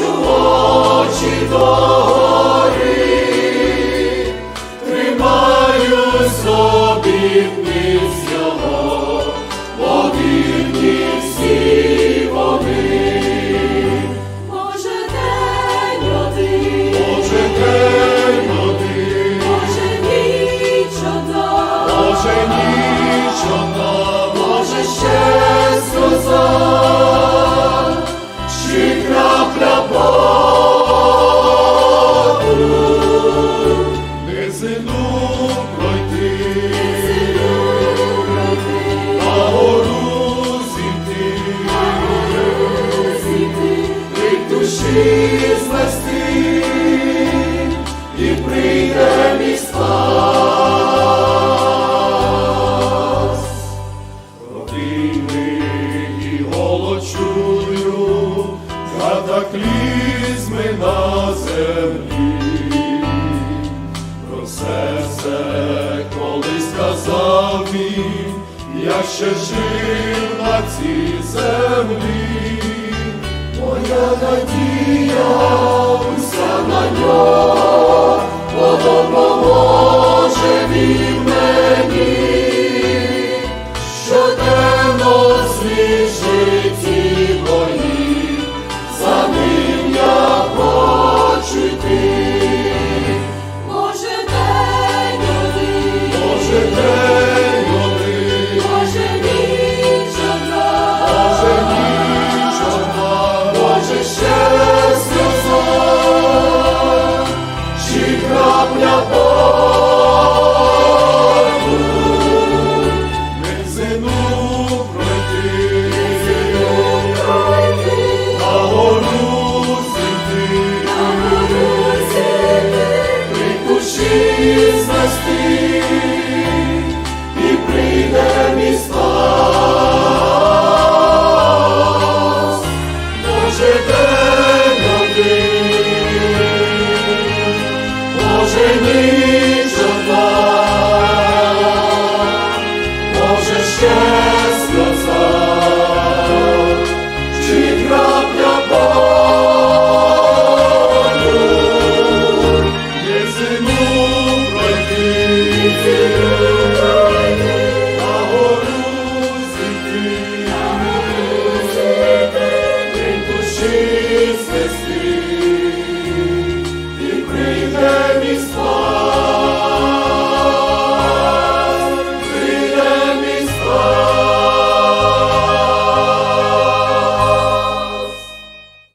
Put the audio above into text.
підношу очі догори, візьми на землі, про все це колись казав він, я ще жив на цій землі, моя надія уся на ньому. the